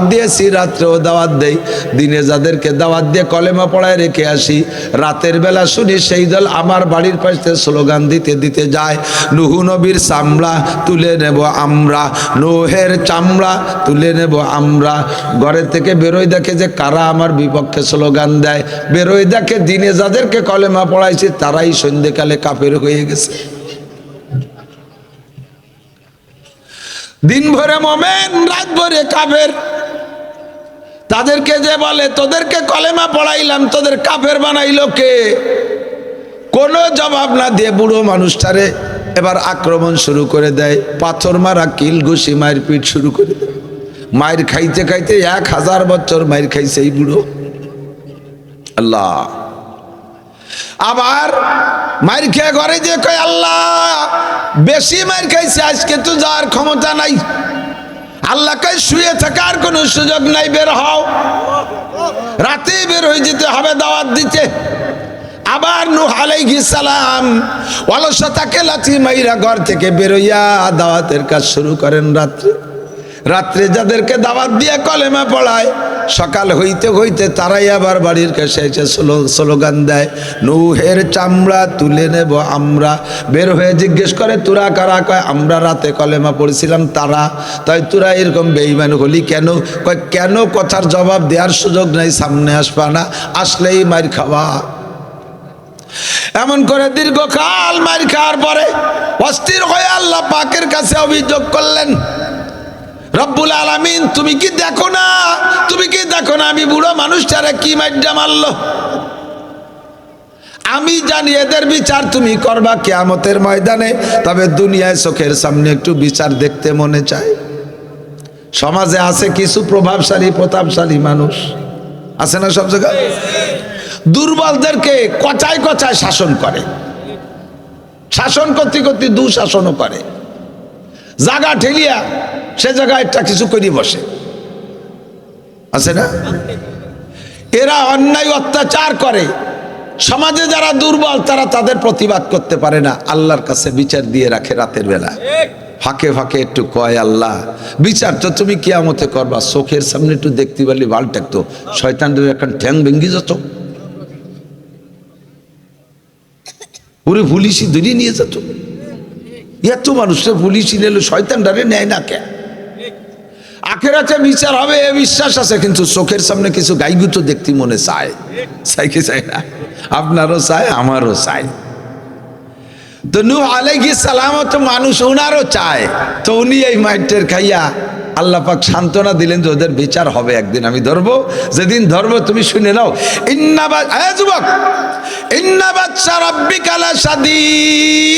দাওয়াত দিয়েছি, রাত্রেও দাওয়াত দেই। দিনে যাদেরকে দাওয়াত দিয়ে কলেমা পড়ায় রেখে আসি, রাতের বেলা শুনি সেই দল আমার বাড়ির পাশে স্লোগান দিতে দিতে যায়, নুহু নবীর চামড়া তুলে নেব আমরা, নোহের চামড়া তুলে নেব আমরা। ঘরে থেকে বেরোয় দেখে যে কারা আমার বিপক্ষে স্লোগান দেয়, বেরোয় দেখে দিনে যাদেরকে কলেমা পড়াইছি, তারাই সন্ধ্যেকালে কাপের হয়ে গেছে। দিন ভরে মোমেন রাত ভরে কাফের। তাদেরকে যে বলে, তোদেরকে কলেমা পড়াইলাম, তোদের কাফের বানাইলো কে? কোনো জবাব না দিয়ে বুড়ো মানুষটারে এবার আক্রমণ শুরু করে দেয়। পাথর মারা, কিল ঘুষি মায়ের পিঠ শুরু করে দেয়। মায়ের খাইতে খাইতে এক হাজার বছর মায়ের খাইছে এই বুড়ো। আল্লাহ। আবার মার খেয়ে ঘরে যে কয়, আল্লাহ, বেশি মার খাইছে, আজকে তো যাওয়ার ক্ষমতা নাই। আল্লাহকে শুয়ে থাকার কোনো সুযোগ নাই, বের হও। রাতে বের হয়ে যেতে হবে, দাওয়াত দিতে। আবার নূহ আলাইহিস সালাম অলসতাকে লাথি মাইরা ঘর থেকে বেরোইয়া দাওয়াতের কাজ শুরু করেন রাত্রে। রাত্রে যাদেরকে দাওয়াত দিয়ে কলেমা পড়ায়, সকাল হইতে হইতে তারাই আবার বাড়ির কাছে এসে স্লোগান দেয়, নৌহের চামড়া তুলে নেব আমরা। বের হয়ে জিজ্ঞেস করে, তোরা কারা? কয়, আমরা রাতে কলেমা পড়েছিলাম তারা। তাই তোরা এরকম বেইমান হলি কেন? কয়, কেন কথার জবাব দেওয়ার সুযোগ নাই, সামনে আসবা না, আসলেই মার খাওয়া। এমন করে দীর্ঘকাল মার খাওয়ার পরে অস্থির হয়ে আল্লাহ পাকের কাছে অভিযোগ করলেন রব্বুল আলামিন, তুমি কি দেখো না? তুমি কি দেখো না আমি বুড়ো মানুষটারে কি মাইডা মারলো? আমি জানি এদের বিচার তুমি করবা কেয়ামতের ময়দানে, তবে দুনিয়ায় চোখের সামনে একটু বিচার দেখতে মনে চায়। সমাজে আছে কিছু প্রভাবশালী, প্রতাপশালী মানুষ। আছে না সব জায়গায়? দুর্বলদেরকে কচায় কচায় শাসন করে। শাসন করতে করতে দুঃশাসনও করে। জাগা ঠেলিয়া সে জায়গায় একটা কিছু করি বসে। আছে না? এরা অন্যায় অত্যাচার করে। সমাজে যারা দুর্বল, তারা তাদের প্রতিবাদ করতে পারে না। আল্লাহর কাছে বিচার দিয়ে রাখে রাতের বেলা। ফাঁকে ফাঁকে একটু কয় আল্লাহ, বিচার তো তুমি কিয়ামতে করবা। চোখের সামনে একটু দেখতে পারলি ভালো থাকতো শয়তানদের এখন ঠ্যাং ভেঙ্গি যেত। ওরে পুলিশই ধরিয়ে নিয়ে যেত। এত মানুষের পুলিশই নিল শয়তানটারে নেয় না কে আখেরাতে বিচার হবে, এ বিশ্বাস আছে, কিন্তু চোখের সামনে কিছু গাইগুতো দেখতে মনে চায়। চাই কি চাই না? আপনারও চায়, আমারও চায়। তো নু আলাইহি সালাম তো মানুষ ওনারও চায়। তো উনি এই মাইটের খাইয়া আল্লাহ পাক সান্ত্বনা দিলেন যে ওদের বিচার হবে একদিন, আমি ধরবো। যেদিন ধরবো, তুমি শুনে নাও। ইন্নাবাদ হ্যাঁ যুবক ইন্নাবাদ সারাব্বিকালা সাদিদ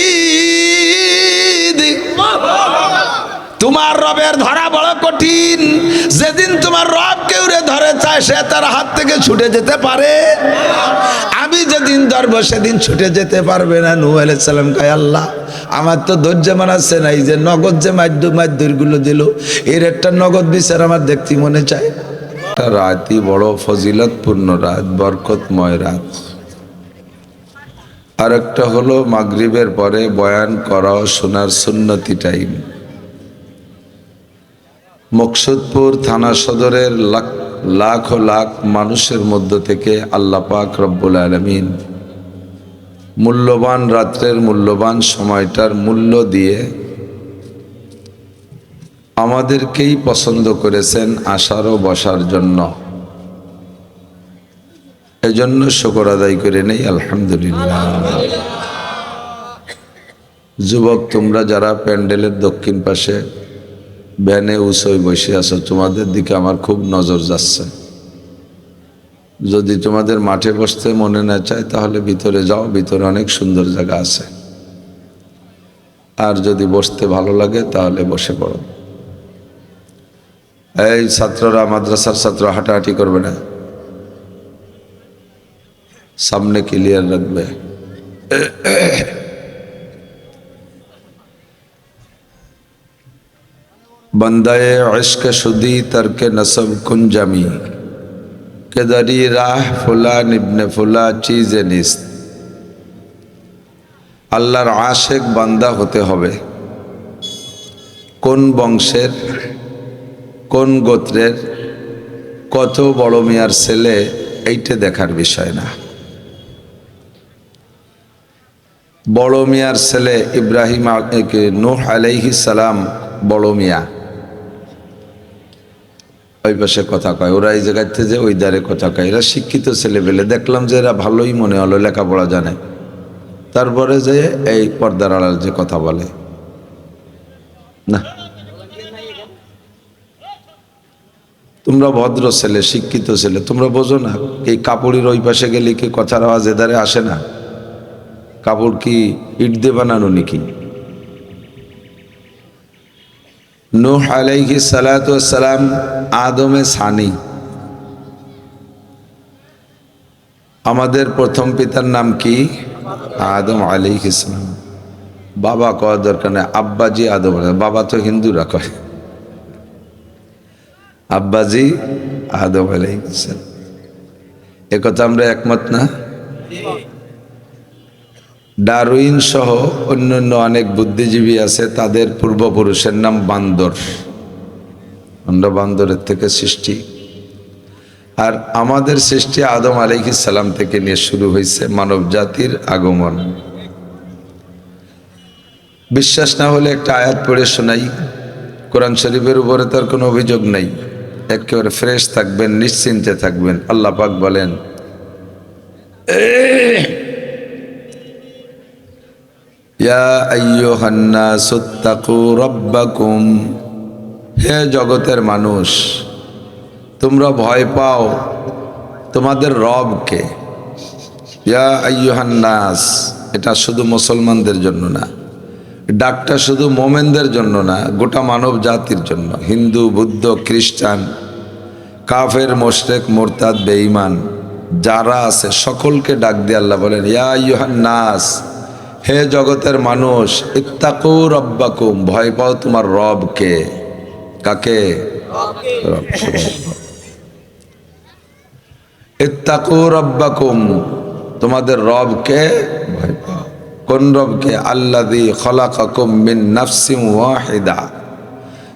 তোমার রবের ধরা বড় কঠিন। যেদিন তোমার রব কেউরে ধরে চায়, সে তার হাত থেকে ছুটে যেতে পারে। আমি যেদিন ধরবো, সেদিন ছুটে যেতে পারবে না। নু আলাইসাল্লাম কায়, আল্লাহ, আমার তো ধৈর্য মানাচ্ছে না এই যে নগদ যে মাধ্য মাধ্যমগুলো দিল, এর একটা নগদ বিচার আমার দেখতে মনে চায় একটা রাতই বড় ফজিলতপূর্ণ রাত, বরকতময় রাত। আর একটা হলো মাগরিবের পরে বয়ান করা শোনার সুন্নতি টাইম মকসুদপুর থানা সদরের লাখ লাখ লাখ মানুষের মধ্য থেকে আল্লাহ পাক রব্বুল আলমিন মূল্যবান রাত্রের মূল্যবান সময়টার মূল্য দিয়ে আমাদেরকেই পছন্দ করেছেন আসার ও বসার জন্য। এজন্য শকর আদায় করে নেই, আলহামদুলিল্লাহ। যুবক, তোমরা যারা প্যান্ডেলের দক্ষিণ পাশে ভ্যানে উসই বসে আছো, তোমাদের দিকে আমার খুব নজর যাচ্ছে। যদি তোমাদের মাঠে বসতে মনে না চায়, তাহলে ভিতরে যাও, ভিতরে অনেক সুন্দর জায়গা আছে। আর যদি বসতে ভালো লাগে, তাহলে বসে পড়ো। এই ছাত্ররা মাদ্রাসার ছাত্র হাঁটাহাঁটি করবে না। সামনে ক্লিয়ার রাখবে। बंदाए इश्क शुदी तर्क नसब कुंजमी केदरी राह ফুলা নিবনে ফুলা চিজে নিস্ত আল্লাহর আশেক বান্দা হতে হবে কোন বংশের কোন গোত্রের কত বড় মিয়ার ছেলে এইটা দেখার বিষয় না বড় মিয়ার ছেলে ইব্রাহিম নূহ আলাইহি সালাম বড় মিয়া ওই পাশে কথা কয়, ওরা এই জায়গাতে যে ওই দ্বারে কথা কয়। এরা শিক্ষিত ছেলে পেলে দেখলাম যে এরা ভালোই মনে হলো, লেখাপড়া জানে। তারপরে যে এই পর্দার আড়াল যে কথা বলে। না। তোমরা ভদ্র ছেলে, শিক্ষিত ছেলে, তোমরা বোঝো না, এই কাপড়ের ওই পাশে গেলে কি কথার আওয়াজ এধারে আসে না? কাপড় কি ইট দিয়ে বানানো নাকি? নূহ আলাইহি সালাম আদমে সানি। আমাদের প্রথম পিতার নাম কি? আদম আলাইহি সালাম। বাবা কওয়ার দরকার নেই, আব্বাজি আদম বাবা তো হিন্দুরা কয়। আব্বাজি আদম আলাইহিস সালাম। এ আমরা একমত না? ডারউইন সহ অন্যান্য অনেক বুদ্ধিজীবী আছে, তাদের পূর্বপুরুষের নাম বান্দর। আমরা বান্দরের থেকে সৃষ্টি। আর আমাদের সৃষ্টি আদম আলাইহিস সালাম থেকে নিয়ে শুরু হয়েছে মানব জাতির আগমন। বিশ্বাস না হলে একটা আয়াত পড়ে শোনাই। কোরআন শরীফের উপরে তার কোনো অভিযোগ নাই। একেবারে ফ্রেশ থাকবেন, নিশ্চিন্তে থাকবেন। আল্লাহ পাক বলেন ইয়া হে জগতের মানুষ, তোমরা ভয় পাও তোমাদের রবকে। ইয়া এটা শুধু মুসলমানদের জন্য না, ডাকটা শুধু মোমেনদের জন্য না, গোটা মানব জাতির জন্য, হিন্দু, বুদ্ধ, খ্রিস্টান, কাফের, মোশরেক, মোরতাদ, বেঈমান, যারা আছে সকলকে ডাক দিয়ে আল্লাহ বলেন, ইয়া ইউহান নাস হে জগতের মানুষ, ইত্তাকু রব্বাকুম, ভয় পাও তোমার রবকে। কাকে? ইত্তাকু রব্বাকুম, তোমাদের রবকে ভয় পাও। কোন রবকে? আল্লাদি খলাকাকুম মিন নাফসিম ওয়াহিদা।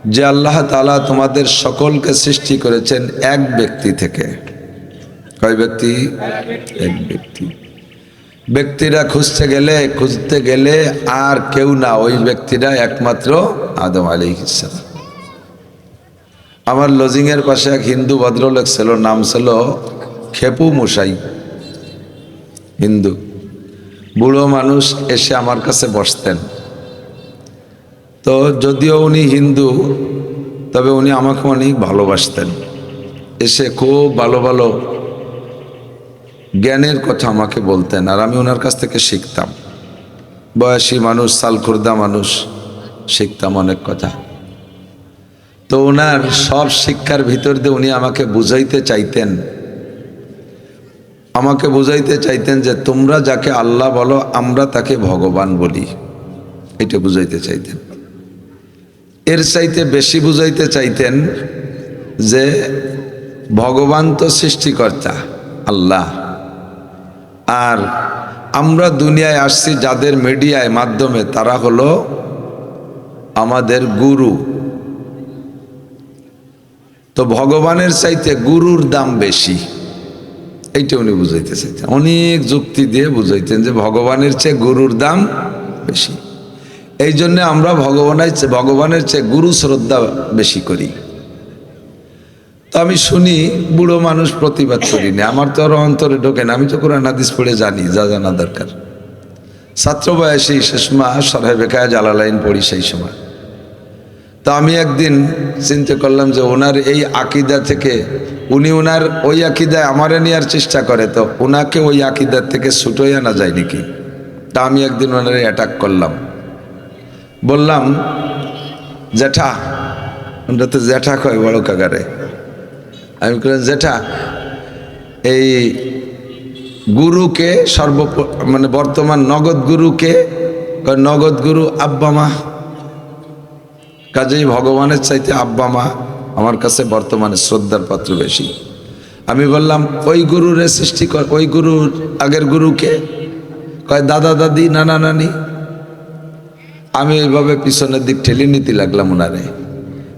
যে আল্লাহ তাআলা তোমাদের সকলকে সৃষ্টি করেছেন এক ব্যক্তি থেকে। কয় ব্যক্তি? এক ব্যক্তি। ব্যক্তিরা খুঁজতে গেলে খুঁজতে গেলে আর কেউ না, ওই ব্যক্তিরা একমাত্র আদম আলী ইসলাম আমার লজিংয়ের পাশে এক হিন্দু ভদ্রলোক ছিল, নাম ছিল খেপু মুসাই, হিন্দু। বুড়ো মানুষ এসে আমার কাছে বসতেন। তো যদিও উনি হিন্দু, তবে উনি আমাকে অনেক ভালোবাসতেন। এসে খুব ভালো ভালো জ্ঞানের কথা আমাকে বলতেন আর আমি ওনার কাছ থেকে শিখতাম। বয়সী মানুষ, সালখুর্দা মানুষ, শিখতাম অনেক কথা। তো ওনার সব শিক্ষার ভিতর দিয়ে উনি আমাকে বুঝাইতে চাইতেন। আমাকে বুঝাইতে চাইতেন যে তোমরা যাকে আল্লাহ বলো, আমরা তাকে ভগবান বলি। এটা বুঝাইতে চাইতেন। এর চাইতে বেশি বুঝাইতে চাইতেন যে ভগবান তো সৃষ্টিকর্তা, আল্লাহ। আর আমরা দুনিয়ায় আসছি যাদের মিডিয়ায় মাধ্যমে, তারা হলো আমাদের গুরু। তো ভগবানের চাইতে গুরুর দাম বেশি। এইটা উনি বুঝাইতে চাইতেন। অনেক যুক্তি দিয়ে বুঝাইতেন যে ভগবানের চেয়ে গুরুর দাম বেশি। এই জন্যে আমরা ভগবানের ভগবানের চেয়ে গুরু শ্রদ্ধা বেশি করি। তো আমি শুনি বুড়ো মানুষ প্রতিবাদ করি না আমার তো আরও অন্তরে ঢোকে না। আমি তো কোরআন, হাদিস পড়ে জানি, যা জানা দরকার। ছাত্র বয়সে সে সময় সরাই বেকায় জালালাইন পড়ি সেই সময়। তো আমি একদিন চিন্তা করলাম যে ওনার এই আকিদা থেকে, উনি ওনার ওই আকিদায় আমারে নেওয়ার চেষ্টা করে, তো ওনাকে ওই আকিদার থেকে ছুটোই আনা যায় নাকি? তা আমি একদিন ওনারে অ্যাটাক করলাম। বললাম, জ্যাঠা ওটা তো জ্যাঠা কয় বড় কাকারে? আমি বললাম জ্যাঠা এই গুরুকে সর্ব মানে বর্তমান নগদ গুরুকে নগদ গুরু আব্বা মা। কাজেই ভগবানের চাইতে আব্বা মা আমার কাছে বর্তমানে শ্রদ্ধার পাত্র বেশি। আমি বললাম, ওই গুরুরে সৃষ্টি কর, ওই গুরুর আগের গুরুকে? কয়, দাদা, দাদি, নানা, নানি। আমি এইভাবে পিছনের দিক ঠেলে নিতে লাগলাম ওনারে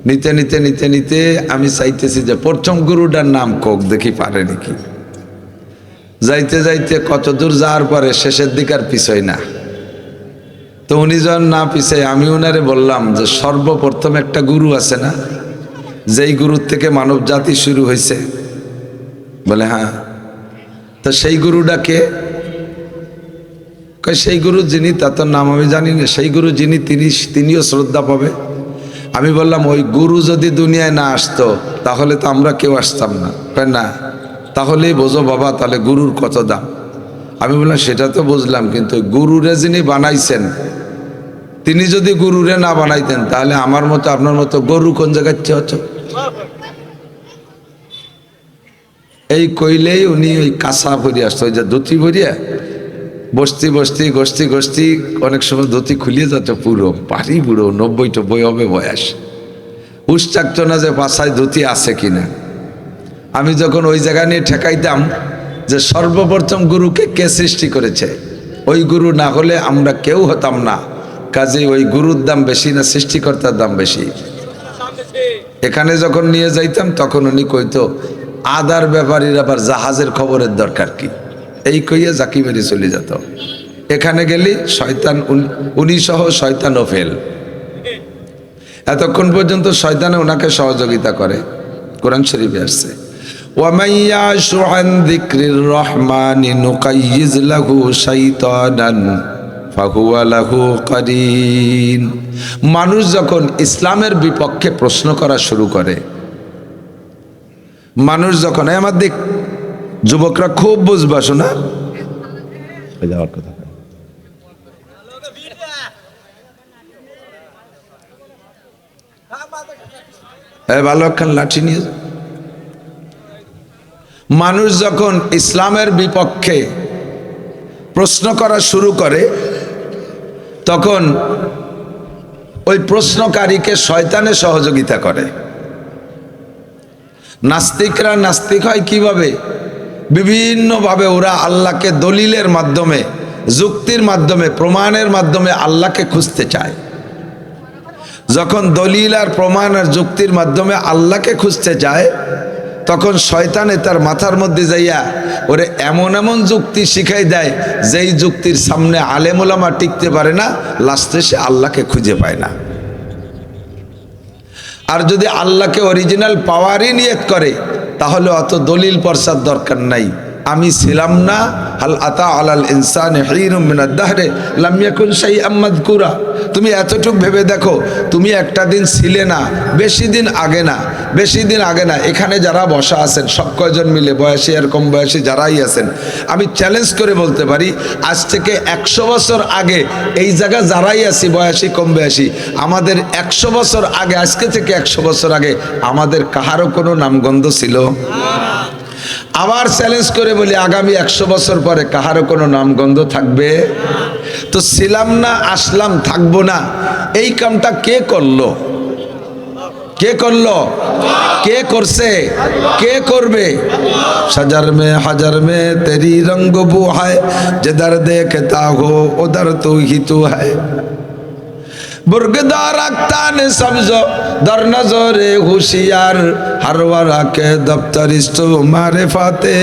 নিতে নিতে নিতে নিতে আমি চাইতেছি যে প্রথম গুরুটার নাম কোক, দেখি পারে নাকি। যাইতে যাইতে কত দূর যাওয়ার পরে শেষের দিকে আর পিছই না। তো উনি যখন না পিছাই আমি ওনারে বললাম যে সর্বপ্রথম একটা গুরু আছে না, যেই গুরুর থেকে মানব জাতি শুরু হয়েছে। বলে হ্যাঁ। তো সেই গুরুটা কে? কয়, সেই গুরু যিনি, তার নাম আমি জানি না। সেই গুরু যিনি, তিনি, তিনিও শ্রদ্ধা পাবে। আমি বললাম, ওই গুরু যদি দুনিয়ায় না আসতো, তাহলে তো আমরা কেউ আসতাম না। কয়, না, তাহলেই বোঝো বাবা, তাহলে গুরুর কত দাম? আমি বললাম, সেটা তো বুঝলাম, কিন্তু গুরুরে যিনি বানাইছেন, তিনি যদি গুরুরে না বানাইতেন, তাহলে আমার মতো, আপনার মতো গরু কোন জায়গায় হতো এই কইলেই উনি ওই কাঁচা ভরি আসতো, ওই যে ধুতি ভরিয়া বসতি বসতি গোষ্ঠী গোষ্ঠী অনেক সময় ধুতি খুলিয়ে যেত পুরো, পারি বুড়ো নব্বই টব্বই হবে বয়স। হুশ চাকতো না যে বাসায় ধুতি আছে কিনা। আমি যখন ওই জায়গা নিয়ে ঠেকাইতাম যে সর্বপ্রথম গুরুকে কে সৃষ্টি করেছে, ওই গুরু না হলে আমরা কেউ হতাম না। কাজে ওই গুরুর দাম বেশি না সৃষ্টিকর্তার দাম বেশি। এখানে যখন নিয়ে যাইতাম তখন উনি কইতো, আদার ব্যাপারীর আবার জাহাজের খবরের দরকার কি? এই কইয়া জাকি মেরে চলে যেত। এখানে গেলি শয়তান উনি সহ ও ফেল। এতক্ষণ পর্যন্ত শয়তানে ওনাকে সহযোগিতা করে। কোরআন শরীফে আসছে। রহমান মানুষ যখন ইসলামের বিপক্ষে প্রশ্ন করা শুরু করে, মানুষ যখন আমাদের যুবকরা খুব বুঝবা শোনা। যাওয়ার কথা। ভালো একখান লাঠি নিয়ে মানুষ যখন ইসলামের বিপক্ষে প্রশ্ন করা শুরু করে তখন ওই প্রশ্নকারীকে শয়তানে সহযোগিতা করে। নাস্তিকরা নাস্তিক হয় কীভাবে? বিভিন্নভাবে ওরা আল্লাহকে দলিলের মাধ্যমে, যুক্তির মাধ্যমে, প্রমাণের মাধ্যমে আল্লাহকে খুঁজতে চায়। যখন দলিল আর প্রমাণ আর যুক্তির মাধ্যমে আল্লাহকে খুঁজতে যায়, তখন শয়তানে তার মাথার মধ্যে যাইয়া ওরে এমন এমন যুক্তি শিখাই দেয়, যেই যুক্তির সামনে আলেমুলামা টিকতে পারে না, লাস্টে সে আল্লাহকে খুঁজে পায় না। আর যদি আল্লাহকে অরিজিনাল পাওয়ারই নিয়ত করে তাহলে অত দলিল পরসার দরকার নাই। আমি ছিলাম না, হাল আতা আলাল ইনসান হিরুমিনাদ্দাহরে লামিয়াকুন শাই আম্মাদ কুরা তুমি এতটুক ভেবে দেখো, তুমি একটা দিন ছিলে না, বেশি দিন আগে না, বেশি দিন আগে না, এখানে যারা বসা আছেন, সব কয়জন মিলে, বয়সী আর কম বয়সী যারাই আছেন, আমি চ্যালেঞ্জ করে বলতে পারি, আজ থেকে একশো বছর আগে এই জায়গা যারাই আছি, বয়সী, কম বয়সী, আমাদের একশো বছর আগে, আজকে থেকে একশো বছর আগে, আমাদের কাহারও কোনো নামগন্ধ ছিল? আবার চ্যালেঞ্জ করে বলি, আগামী একশো বছর পরে কাহারও কোনো নামগন্ধ থাকবে? তো ছিলাম না, আসলাম, থাকব না। এই কামটা কে করল? কে করল? কে করছে? কে করবে? সাজার মে, হাজার মে, তেরি রঙ্গ বু হায় যেদার দেখতা হো ওদার তো হি তো হায়। বুর্গদার রাখতা নে সমঝো দর নজরে হুশিয়ার ہر ورا দপ্তর دفتر استو مارے فاتح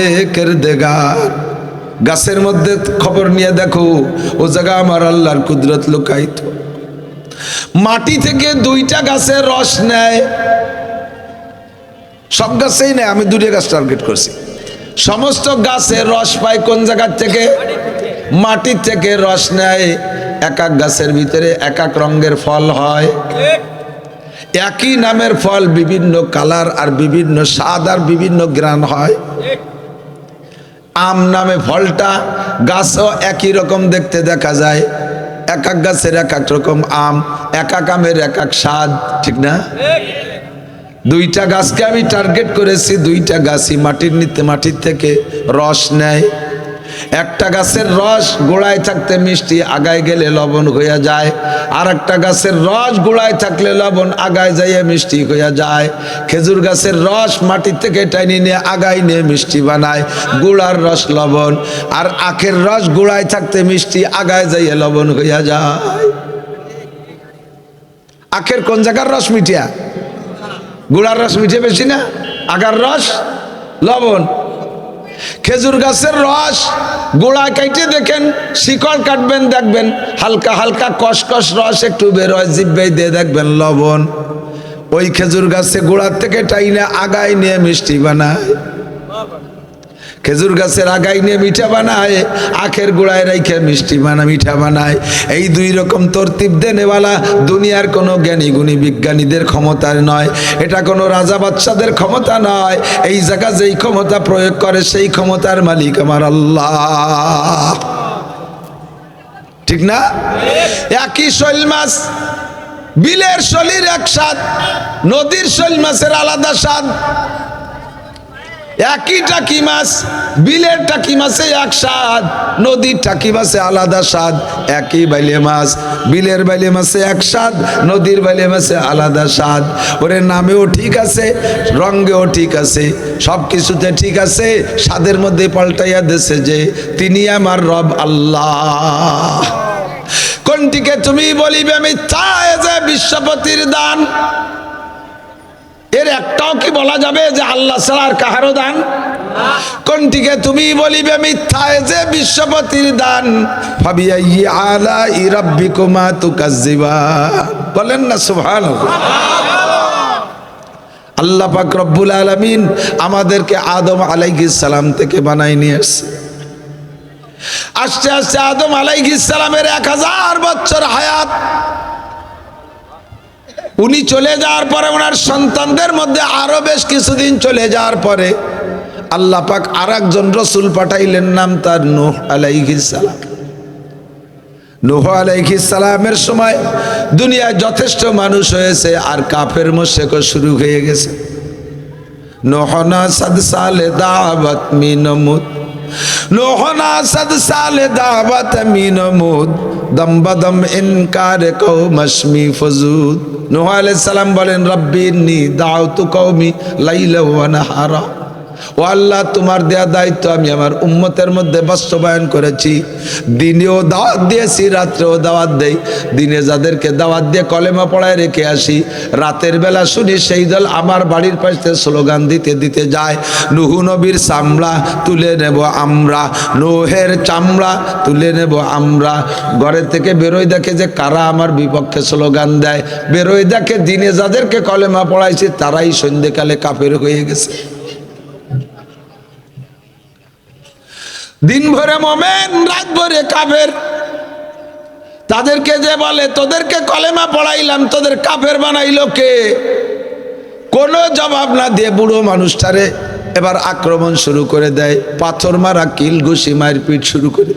গাছের মধ্যে খবর নিয়ে দেখো, ও জায়গা আমার আল্লাহর কুদরত লুকাইত মাটি থেকে দুইটা গাছের রস নেয়। সব গাছেই নেয়, আমি দুটো গাছ টার্গেট করছি। সমস্ত গাছের রস পায় কোন জায়গার থেকে? মাটির থেকে রস নেয়। এক এক গাছের ভিতরে এক এক রঙের ফল হয়। একই নামের ফল বিভিন্ন কালার আর বিভিন্ন স্বাদ আর বিভিন্ন গ্রান হয়। আম নামে ফলটা, গাছও একই রকম দেখতে দেখা যায়। এক এক গাছের এক এক রকম আম, এক এক আমের এক এক স্বাদ, ঠিক না? দুইটা গাছকে আমি টার্গেট করেছি, দুইটা গাছই মাটির নিতে মাটির থেকে রস নেয়। একটা গাছের রস গোড়ায় থাকতে মিষ্টি আগায় গেলে লবণ হইয়া যায়। আর একটা গাছের রস গোড়ায় থাকলে লবণ আগায় যাইয়ে মিষ্টি হইয়া যায়। খেজুর গাছের রস মাটির থেকে টাইনি নিয়ে আগায় নিয়ে মিষ্টি বানায়। গুড়ার রস লবণ আর আখের রস গোড়ায় থাকতে মিষ্টি আগায় যাইয়ে লবণ হইয়া যায়। আখের কোন জায়গার রস মিঠিয়া? গুড়ার রস মিঠে বেশি না? আগার রস? লবণ? খেজুর গাছের রস গোড়া কেটে দেখেন, শিকড় কাটবেন, দেখবেন, হালকা হালকা কসকস রস একটু বেরোয় জিব্বাই দিয়ে দেখবেন লবণ। ওই খেজুর গাছে গোড়ার থেকে টাইনে আগায় নিয়ে মিষ্টি বানায়। খেজুর গাছের আগাই নিয়ে মিঠা বানায়, আখের গোড়ায় রাইখে মিষ্টি বানা, মিঠা বানায়। এই দুই রকম তরতিব দেনেওয়ালা দুনিয়ার কোনো জ্ঞানী গুণী বিজ্ঞানীদের ক্ষমতার নয়। এটা কোনো রাজা বাচ্চাদের ক্ষমতা নয়। এই জায়গা যেই ক্ষমতা প্রয়োগ করে, সেই ক্ষমতার মালিক আমার আল্লাহ। ঠিক না? একই শৈল মাছ, বিলের শলির এক স্বাদ, নদীর শৈল মাছের আলাদা স্বাদ। একই টাকি মাছ, বিলের টাকি মাছে এক স্বাদ, নদীর টাকি মাছে আলাদা স্বাদ, একই বাইলে মাছ, বিলের বাইলে মাছে এক স্বাদ, নদীর বাইলে মাছে আলাদা স্বাদ। ওরে নামেও ঠিক আছে, রঙ্গেও ঠিক আছে সব কিছুতে ঠিক আছে, স্বাদের মধ্যে পাল্টাইয়া দেশে যে, তিনি আমার রব আল্লাহ। কোনটিকে তুমি বলিবে? আমি এ যে বিশ্বপতির দান। এর একটাও কি বলা যাবে যে আল্লাহ ছাড়ার কাহারও দান? কোনটিকে তুমি বলিবে মিথ্যায় যে বিশ্বপতির দান? আলা তুকাজ্জিবা বলেন না, সুবহানাল্লাহ। আল্লাহ পাক রব্বুল আলামিন আমাদেরকে আদম সালাম থেকে বানাই নিয়ে আসছে আস্তে আস্তে আদম সালামের এক হাজার বছর হায়াত। উনি চলে যাওয়ার পরে ওনার সন্তানদের মধ্যে আরও বেশ কিছুদিন চলে যাওয়ার পরে আল্লাহ পাক আর একজন রসুল পাঠাইলেন, নাম তার নোহ আলাইহিস সালাম। নোহ আলাইহিস সালামের সময় দুনিয়ায় যথেষ্ট মানুষ হয়েছে আর কাফের মোশেকও শুরু হয়ে গেছে। নোহনা সাদ সালে দাওয়াত মিনমুদ নোহনা সাদ সালে দাওয়াত মিনমুদ দম বদম ইনকার কৌমশমি ফজুদ। নুহ আলাইহিস সালাম বলেন, রব্বি ইন্নি দাউতু কওমি লাইলা ওয়া নাহারা। ও আল্লাহ, তোমার দেয়া দায়িত্ব আমি আমার উম্মতের মধ্যে বাস্তবায়ন করেছি। দিনেও দাওয়াত দিয়েছি, রাত্রেও দাওয়াত দেই। দিনে যাদেরকে দাওয়াত দিয়ে কলেমা পড়ায় রেখে আসি। রাতের বেলা শুনি সেই দল আমার বাড়ির পাশে স্লোগান দিতে দিতে যায়। নুহু নবীর চামড়া তুলে নেব আমরা, নোহের চামড়া তুলে নেব আমরা। ঘরের থেকে বেরোয় দেখে যে কারা আমার বিপক্ষে স্লোগান দেয়। বেরোয় দেখে দিনে যাদেরকে কলেমা পড়াইছি, তারাই সন্ধ্যেকালে কাফের হয়ে গেছে। দিন ভরে মোমেন রাত ভরে কাফের। তাদেরকে যে বলে, তোদেরকে কলেমা পড়াইলাম, তোদের কাফের বানাইলো কে? কোনো জবাব না দিয়ে বুড়ো মানুষটারে এবার আক্রমণ শুরু করে দেয়। পাথর মারা, কিল ঘুষি মায়ের পিঠ শুরু করে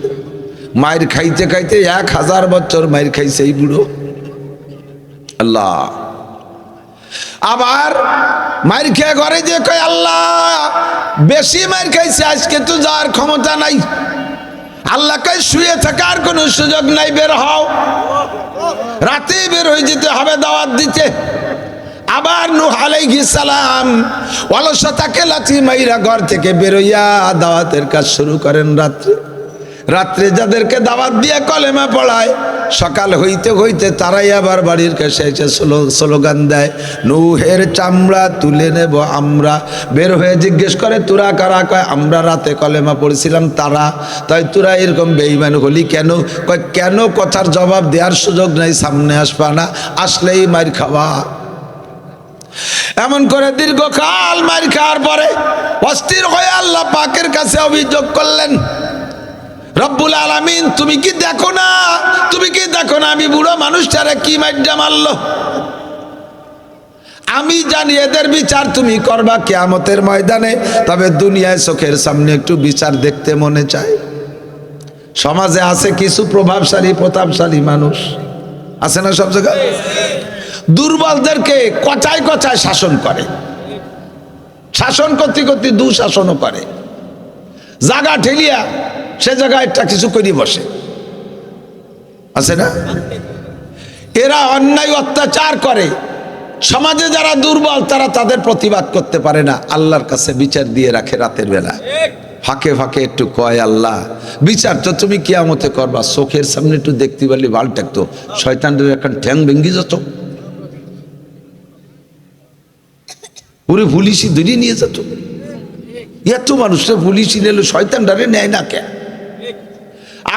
মায়ের খাইতে খাইতে এক হাজার বছর মায়ের খাইছে এই বুড়ো। আল্লাহ। আবার মার খেয়ে ঘরে যে কয়, আল্লাহ, বেশি মার খাইছে, আজকে তো যাওয়ার ক্ষমতা নাই। আল্লাহকে শুয়ে থাকার কোনো সুযোগ নাই, বের হও। রাতে বের হয়ে যেতে হবে দাওয়াত দিতে। আবার নূহ আলাইহিস সালাম অলসতাকে লাথি মাইরা ঘর থেকে বেরোইয়া দাওয়াতের কাজ শুরু করেন রাত্রে। রাত্রে যাদেরকে দাওয়াত দিয়ে কলেমা পড়ায়, সকাল হইতে হইতে তারাই আবার বাড়ির কাছে এসে স্লোগান দেয়, নৌহের চামড়া তুলে নেব আমরা। বের হয়ে জিজ্ঞেস করে, তোরা কারা? কয়, আমরা রাতে কলেমা পড়েছিলাম তারা। তাই তোরা এরকম বেইমান হলি কেন? কয়, কেন কথার জবাব দেওয়ার সুযোগ নাই, সামনে আসবা না, আসলেই মার খাওয়া। এমন করে দীর্ঘকাল মার খাওয়ার পরে অস্থির হয়ে আল্লাহ পাকের কাছে অভিযোগ করলেন রব্বুল আলামিন, তুমি কি দেখো না? তুমি কি দেখো না? আমি বুড়ো মানুষটারে কি মাইডা মারলো? আমি জানি এদের বিচার তুমি করবা কেয়ামতের ময়দানে, তবে দুনিয়ায় চোখের সামনে একটু বিচার দেখতে মনে চায়। সমাজে আছে কিছু প্রভাবশালী, প্রতাপশালী মানুষ। আছে না সব জায়গায়? দুর্বলদেরকে কচায় কচায় শাসন করে। শাসন করতে করতে দুঃশাসনও করে। জাগা ঠেলিয়া সে জায়গায় একটা কিছু করে বসে। আছে না? এরা অন্যায় অত্যাচার করে। সমাজে যারা দুর্বল, তারা তাদের প্রতিবাদ করতে পারে না। আল্লাহর কাছে বিচার দিয়ে রাখে রাতের বেলা। ফাঁকে ফাঁকে একটু কয়, আল্লাহ, বিচার তো তুমি কিয়ামতে করবা। চোখের সামনে একটু দেখতে পারলে ভালো থাকতো শয়তানের এখন ঠ্যাং ভেঙ্গি যেত। ওরে পুলিশই ধরিয়ে নিয়ে যেত। এত মানুষটা পুলিশই নিল শয়তান ডারে নেয় না কে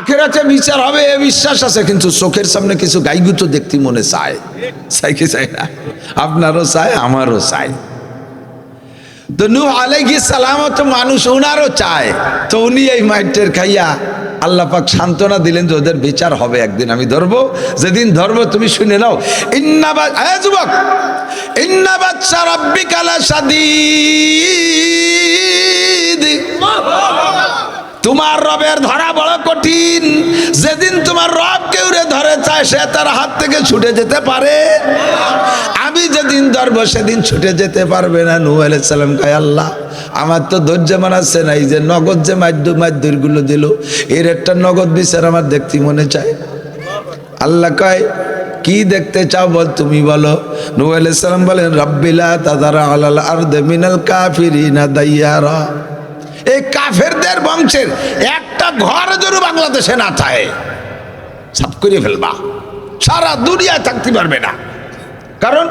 আখেরাতে বিচার হবে, এ বিশ্বাস আছে, কিন্তু চোখের সামনে কিছু গাইগুতো দেখতে মনে চায়। কি চাই না? আপনারও চায়, আমারও চায়। তো নূহ আলাইহি সালাম তো মানুষ ওনারও চায়। তো উনি এই মাইটের খাইয়া আল্লাহ পাক সান্ত্বনা দিলেন যে ওদের বিচার হবে, একদিন আমি ধরবো। যেদিন ধরবো, তুমি শুনে নাও। ইন্নাবাদ হ্যাঁ যুবক! ইন্নাবাদ সারাব্বিকালা সাদিদ তোমার রবের ধরা বড় কঠিন। যেদিন তোমার রব কেউ ধরে চায়, সে তার হাত থেকে ছুটে যেতে পারে। আমি যেদিন ধরবো, সেদিন ছুটে যেতে পারবে না। নু সালাম কায়, আল্লাহ, আমার তো ধৈর্য মানাচ্ছে না এই যে নগদ যে মাধ্য মাধ্যরগুলো দিল, এর একটা নগদ বিচার আমার দেখতে মনে চায়। আল্লাহ কয়, কি দেখতে চাও বল তুমি বলো। নূহ আলাইহিস সালাম বলেন, রব্বিলা তাদারা আলাল আরদে মিনাল কাফিরিনা দাইয়ারা। এই কাফেরদের বংশের একটা ঘর যদি বাংলাদেশে না থাকে সাফ করে ফেলবা। সারা দুনিয়ায় থাকতে পারবে না। কারণ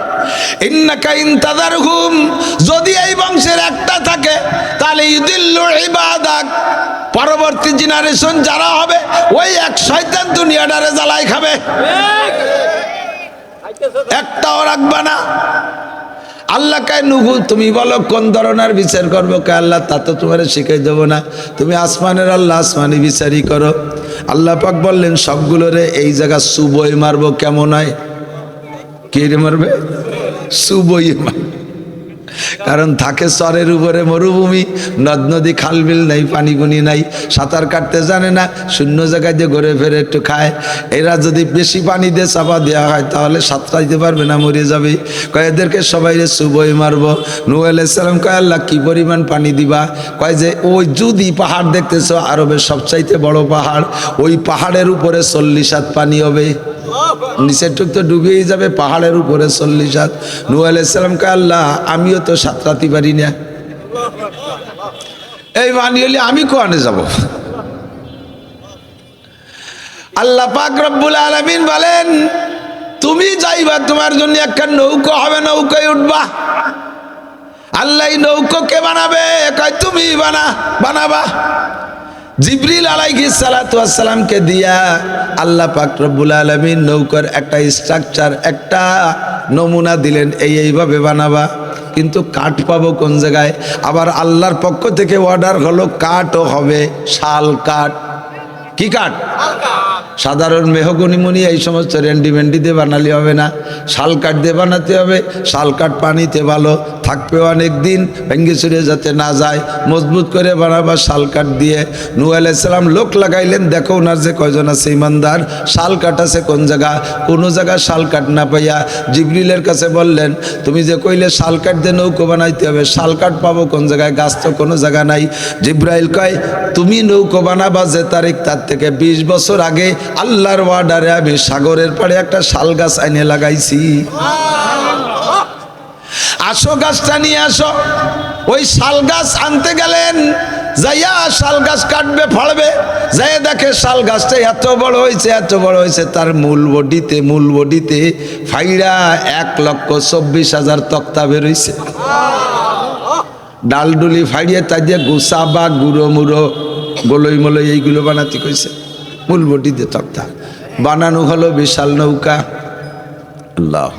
ইন্নাকা ইনতাদারহুম যদি এই বংশের একটা থাকে তাহলে ইদিল্লু ইবাদাক। পরবর্তী জেনারেশন যারা হবে ওই এক শয়তান দুনিয়াটারে জ্বালাই খাবে। একটাও রাখবা না। আল্লাহ কায় নুহু তুমি বলো, কোন ধরনের বিচার করব? কে আল্লাহ, তা তো তোমার শিখাই দেবো না। তুমি আসমানের আল্লাহ, আসমানি বিচারই করো। আল্লাহ পাক বললেন, সবগুলোরে এই জায়গা সুবই মারবো, কেমন হয়? কে রে মারবে? সুবই মারবে। কারণ থাকে চরের উপরে মরুভূমি, নদ নদী খালবিল নাই পানিগুনি নাই। সাঁতার কাটতে জানে না, শূন্য জায়গায় দিয়ে ঘুরে ফেরে একটু খায়। এরা যদি বেশি পানি দিয়ে চাপা দেওয়া হয়, তাহলে সাঁতরাইতে পারবে না, মরে যাবে। কয়, এদেরকে সবাই রে সুবই মারবো। নু আলাইসালাম কয়, আল্লাহ, কি পরিমাণ পানি দিবা? কয় যে, ওই যদি পাহাড় দেখতেছো, আরবের সবচাইতে বড় পাহাড়, ওই পাহাড়ের উপরে চল্লিশ হাত পানি হবে। নিচের টুক তো ডুবেই যাবে, পাহাড়ের উপরে চল্লিশ হাত। নু আলাইসালামকে আল্লাহ, আমিও তো সাত সাঁতরাতে পারি না। এই বাণী হলে আমি কোয়ানে যাব? আল্লাহ পাক রব্বুল আলমিন বলেন, তুমি যাইবা, তোমার জন্য একটা নৌকো হবে, নৌকায় উঠবা। আল্লাহ নৌকো কে বানাবে? তুমি বানা, বানাবা। জিবরিল আলাইহি সালাতু আসসালামকে দিয়া আল্লাহ পাক রব্বুল আলামিন নৌকার একটা স্ট্রাকচার একটা নমুনা দিলেন, এই এইভাবে বানাবা। কিন্তু কাঠ পাবো কোন জায়গায়? আবার আল্লাহর পক্ষ থেকে অর্ডার হলো, কাঠও হবে, শাল কাঠ। কি কাঠ। সাধারণ মেহগুনি মুনি এই সমস্ত রেন্ডি মেন্ডি দিয়ে বানালে হবে না। শাল কাঠ দিয়ে বানাতে হবে। শাল কাঠ পানিতে ভালো থাকবে অনেক দিন। ভেঙ্গে চুরে যাতে না যায়। মজবুত করে বানাবার শাল কাঠ দিয়ে। নু আলাইসালাম লোক লাগাইলেন। দেখো ওনার যে কয়জন আছে ইমানদার। শাল কাঠ আছে কোন জায়গা? কোনো জায়গা শাল কাঠ না পাইয়া জিবরিলের কাছে বললেন, তুমি যে কইলে শাল কাঠ দিয়ে নৌকো বানাইতে হবে, শাল কাঠ পাবো কোন জায়গায়? গাছ তো কোনো জায়গা নাই। জিব্রাইল কয়, তুমি নৌকো বানাবা যে তারিখ, তার থেকে বিশ বছর আগে আল্লাহর ওয়ার্ডারে আমি সাগরের পাড়ে একটা শাল গাছ আইনে লাগাইছি। আসো গাছটা নিয়ে আসো। ওই শাল গাছ আনতে গেলেন, যাইয়া শাল গাছ কাটবে ফড়বে যাই দেখে শাল গাছটা এত বড় হয়েছে, এত বড় হয়েছে, তার মূল বডিতে মূল বডিতে ফাইরা এক লক্ষ চব্বিশ হাজার তক্তা বেরোইছে ডালডুলি ফাইড়িয়ে তাই দিয়ে গুসা বা গুঁড়ো মুড়ো, গোলই মলই এইগুলো বানাতে কইছে। মূল বটিতে তক্তা বানানো হলো বিশাল নৌকা। আল্লাহ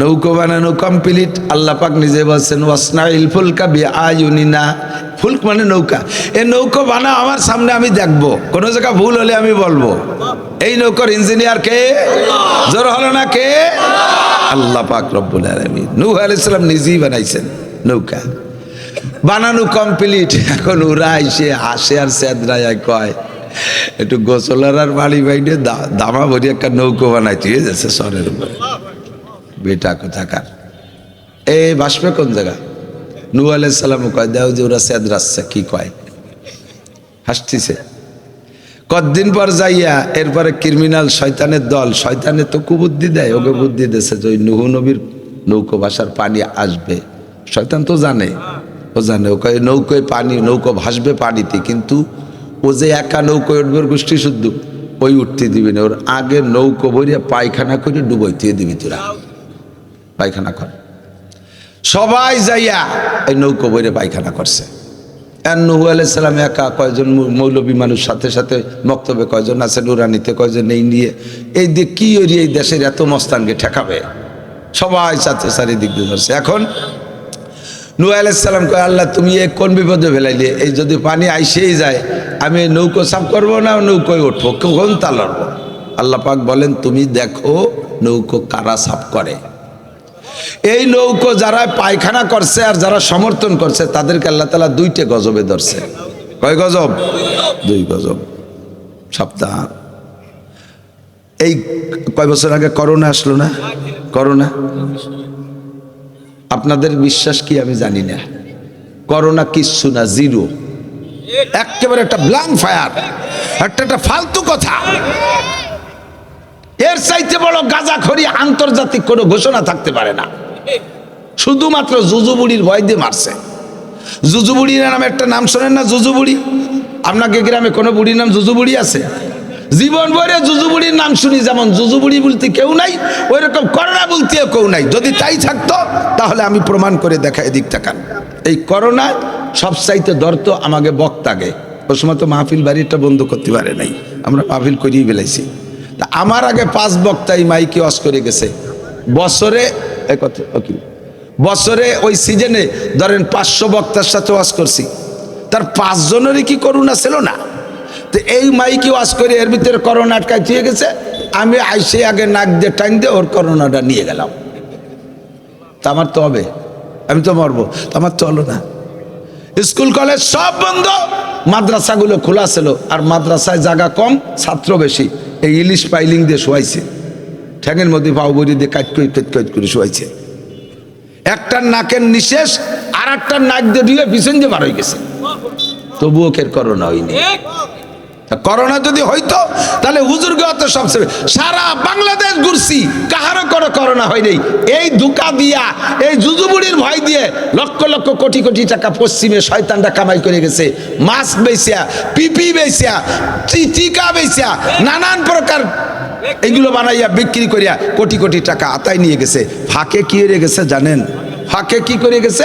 নৌকো বানানো কমপ্লিট আল্লাহ পাক নিজে বলছেন, ওয়াসনাইল ফুলকা বি আয়ুনিনা ফুলক মানে নৌকা। এই নৌকো বানা আমার সামনে আমি দেখব। কোনো জায়গা ভুল হলে আমি বলব। এই নৌকোর ইঞ্জিনিয়ার কে? জোর হলো না কে? আল্লাহ পাক রব্বুল আলামিন। নূহ আলাইহিস সালাম নিজেই বানাইছেন নৌকা। বানানো কমপ্লিট এখন ওরা এসে আসে আর স্যাদরায় কয় একটু গোসলার আর বাড়ি বাইরে দামা ভরি একটা নৌকো বানাইতে হয়ে যাচ্ছে সরের উপরে। বেটা কোথাকার? এ বাসবে কোন জায়গা? নু আলাইসাল্লাম কয়, দেও যে ওরা স্যাদরাচ্ছে কি কয়? হাসতিছে। কতদিন পর যাইয়া এরপরে ক্রিমিনাল শয়তানের দল, শয়তানে তো কুবুদ্ধি দেয়, ওকে বুদ্ধি দিয়েছে যে ওই নুহু নবীর নৌকো ভাষার পানি আসবে। শয়তান তো জানে, ও জানে ওকে নৌকোয় পানি, নৌকো ভাসবে পানিতে, কিন্তু ও যে একা নৌকো উঠবে, ওর গোষ্ঠী শুদ্ধ। ওই উঠতে দিবি না, ওর আগে নৌকো ভরিয়া পায়খানা করে ডুবইতে দিবি তোরা। পায়খানা কর। সবাই যাইয়া এই নৌকো বইরে পায়খানা করছে। নহু আলাইসালাম একা, কয়জন মৌলবী মানুষ সাথে সাথে বক্তব্যে কয়জন আছে, নুরানিতে কয়জন এই নিয়ে। এই দিক কি ওরি এই দেশের এত মস্তানকে ঠেকাবে? সবাই চাচ্ছে চারিদিক দিয়ে ধরছে। এখন নু আলাইসালাম কয়, আল্লাহ, তুমি এ কোন বিপদে ফেলাইলে এই যদি পানি আইসেই যায়, আমি নৌকো সাফ করব না, নৌকোয় উঠবো? কখন তা লড়বো আল্লাহ পাক বলেন, তুমি দেখো নৌকো কারা সাফ করে? এই নৌকো যারা পায়খানা করছে আর যারা সমর্থন করছে, তাদেরকে আল্লাহ তালা দুইটে গজবে ধরছে। কয় গজব? দুই গজব। সপ্তাহ এই কয় বছর আগে করোনা আসলো না? করোনা? আপনাদের বিশ্বাস কি আমি জানি না। করোনা কিচ্ছু না, জিরো। একেবারে একটা ব্ল্যাঙ্ক ফায়ার একটা একটা ফালতু কথা। এর চাইতে বড় গাজাখড়ি আন্তর্জাতিক কোনো ঘোষণা থাকতে পারে না। শুধুমাত্র জুজুবুড়ির ভয় দিয়ে মারছে। জুজুবুড়ি নামে একটা নাম শোনেন না জুজুবুড়ি আপনাকে গ্রামে কোনো বুড়ির নাম জুজুবুড়ি আছে? জীবন ভরে জুজুবুড়ির নাম শুনি, যেমন জুজুবুড়ি বলতে কেউ নাই ওই রকম করোনা বলতেও কেউ নাই। যদি তাই থাকতো, তাহলে আমি প্রমাণ করে দেখা এদিক তাকান। এই করোনা সব চাইতে ধরতো আমাকে বক্তাগে ওই সময় তো মাহফিল বাড়িটা বন্ধ করতে পারে নাই। আমরা মাহফিল করিয়ে বেলাইছি তা আমার আগে পাঁচ বক্তা এই মাইকে অস করে গেছে। বছরে ও কি? বছরে ওই সিজনে ধরেন পাঁচশো বক্তার সাথে ওয়াজ করছি। তার পাঁচজনেরই কি করোনা ছিল না? তো এই মাইকে ওয়াজ করে, এর ভিতরে করোনা আটকায় গেছে। আমি আইসে আগে নাক দিয়ে টাইম দিয়ে ওর করোনাটা নিয়ে গেলাম। তা আমার তো হবে, আমি তো মরবো আমার হলো না। স্কুল, কলেজ সব বন্ধ, মাদ্রাসাগুলো খোলা ছিল, আর মাদ্রাসায় জায়গা কম, ছাত্র বেশি। এই ইলিশ পাইলিং দিয়ে শোয়াইছে। ঠ্যাঙের মধ্যে পাও দিয়ে কাট করে, পেট কাট করে শোয়াইছে। একটার নাকের নিশেষ আর একটার নাক দিয়ে দিয়ে পিছন দিয়ে বার হয়ে গেছে। তবুও কের করোনা হয়নি। করোনা যদি হইতো, তাহলে হুজুর তো সবচেয়ে সারা বাংলাদেশ ঘুরছি, কাহারও কোনো করোনা হয়নি এই ধোকা দিয়া, এই জুজুবুড়ির ভয় দিয়ে লক্ষ লক্ষ কোটি কোটি টাকা পশ্চিমে শয়তানটা কামাই করে গেছে। মাস্ক বেচিয়া, পিপি বেচিয়া, টি- টিকা বেচিয়া, নানান প্রকার এগুলো বানাইয়া বিক্রি করিয়া কোটি কোটি টাকা আতায় নিয়ে গেছে। ফাঁকে কি গেছে জানেন? ফাঁকে কি করে গেছে?